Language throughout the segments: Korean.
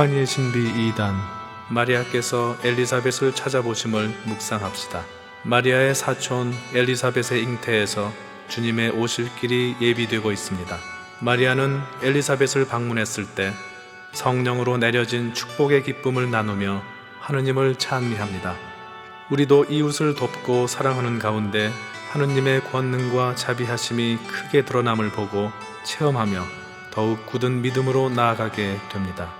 환희의 신비 2단 마리아께서 엘리사벳을 찾아보심을 묵상합시다. 마리아의 사촌 엘리사벳의 잉태에서 주님의 오실 길이 예비되고 있습니다. 마리아는 엘리사벳을 방문했을 때 성령으로 내려진 축복의 기쁨을 나누며 하느님을 찬미합니다. 우리도 이웃을 돕고 사랑하는 가운데 하느님의 권능과 자비하심이 크게 드러남을 보고 체험하며 더욱 굳은 믿음으로 나아가게 됩니다.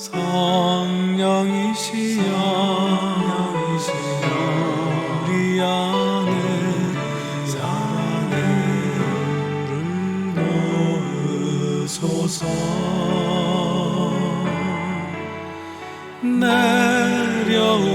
성령이시여 우리 안에 사랑을 놓으소서. 내려오시어